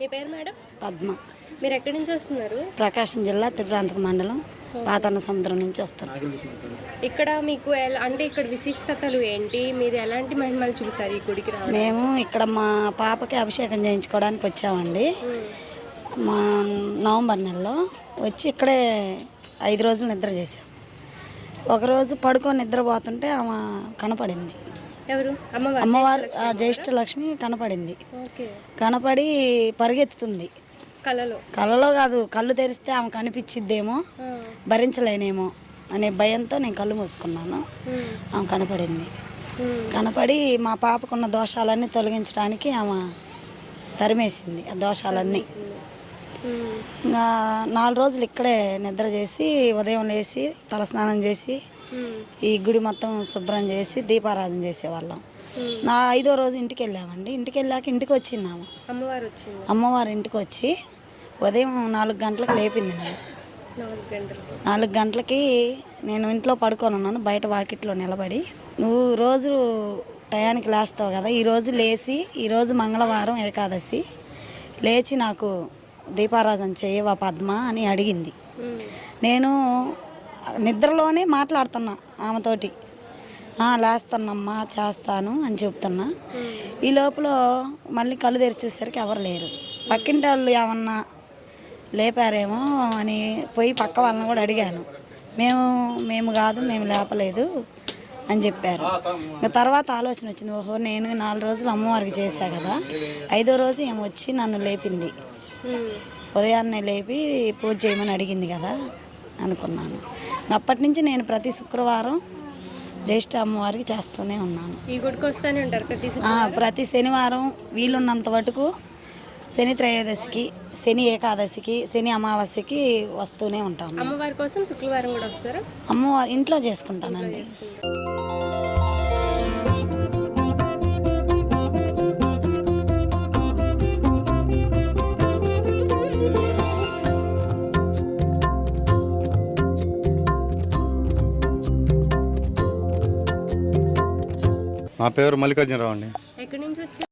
మీ పేరు మేడం? పద్మ. మీరు ఎక్కడి నుంచి వస్తున్నారు? ప్రకాశం జిల్లా త్రిప్రాంతక మండలం పాతన్న సముద్రం నుంచి వస్తాను ఇక్కడ మీకు ఎలా అంటే ఇక్కడ విశిష్టతలు ఏంటి? మీరు ఎలాంటి మహిమలు చూసారు ఈ గుడికి రావడం మేము ఇక్కడ మా పాపకి అభిషేకం చేయించుకోవడానికి వచ్చామండి. మా నవంబర్ నెలలో వచ్చి ఇక్కడే ఐదు రోజులు నిద్ర చేసాం ఒకరోజు పడుకొని నిద్రపోతుంటే ఆమె కనపడింది. ఎవరు? అమ్మవారు ఆ జ్యేష్ఠ లక్ష్మి కనపడింది. కనపడి పరిగెత్తుతుంది. కళలో కళ్ళలో కాదు కళ్ళు తెరిస్తే ఆమె కనిపించిద్దేమో. భరించలేనేమో అనే భయంతో నేను కళ్ళు మూసుకున్నాను. ఆమె కనపడింది. కనపడి మా పాపకున్న దోషాలన్నీ తొలగించడానికి ఆమె తరిమేసింది ఆ దోషాలన్నీ. ఇంకా నాలుగు రోజులు ఇక్కడే నిద్ర చేసి ఉదయం లేచి తలస్నానం చేసి. ఈ గుడి మొత్తం శుభ్రం చేసి దీపారాధన చేసేవాళ్ళం. నా ఐదో రోజు ఇంటికి వెళ్ళామండి. ఇంటికి వెళ్ళాక ఇంటికి వచ్చింది ఆమె అమ్మవారు వచ్చింది? అమ్మవారి ఇంటికి వచ్చి ఉదయం నాలుగు గంటలకు లేపింది నన్ను. నాలుగు గంటలకి. నేను ఇంట్లో పడుకొని ఉన్నాను బయట వాకిట్లో నిలబడి. నువ్వు రోజు టయానికి లేస్తావు కదా ఈరోజు లేచి ఈరోజు మంగళవారం ఏకాదశి. లేచి నాకు దీపారాధన చేయవా పద్మ అని అడిగింది. నేను నిద్రలోనే మాట్లాడుతున్నా ఆమెతోటి. "ఆ, లేస్తానమ్మా చేస్తాను అని చెప్తున్నా. ఈ లోపల మళ్ళీ కళ్ళు తెరిచేసరికి ఎవరు లేరు. పక్కింటి వాళ్ళు ఏమన్నా లేపారేమో అని పోయి పక్క వాళ్ళని కూడా అడిగాను. మేము మేము కాదు మేము లేపలేదు అని చెప్పారు. ఇంకా తర్వాత ఆలోచన వచ్చింది ఓహో నేను నాలుగు రోజులు అమ్మవారికి చేశా కదా. ఐదో రోజు ఏమో వచ్చి నన్ను లేపింది. ఉదయాన్నే లేపి పూజ చేయమని అడిగింది కదా అనుకున్నాను. అప్పటి నుంచి నేను ప్రతి శుక్రవారం జ్యేష్ఠ అమ్మవారికి చేస్తూనే ఉన్నాను. ఈ గుడికి వస్తూనే ఉంటారు ప్రతి ప్రతి శనివారం వీలున్నంత మటుకు శని త్రయోదశికి శని ఏకాదశికి శని అమావాస్యకి వస్తూనే ఉంటాము. అమ్మవారి కోసం శుక్రవారం కూడా వస్తారా? అమ్మవారి ఇంట్లో చేసుకుంటానండి. నా పేరు మల్లికార్జునరావు అండి. ఎక్కడి నుంచి వచ్చి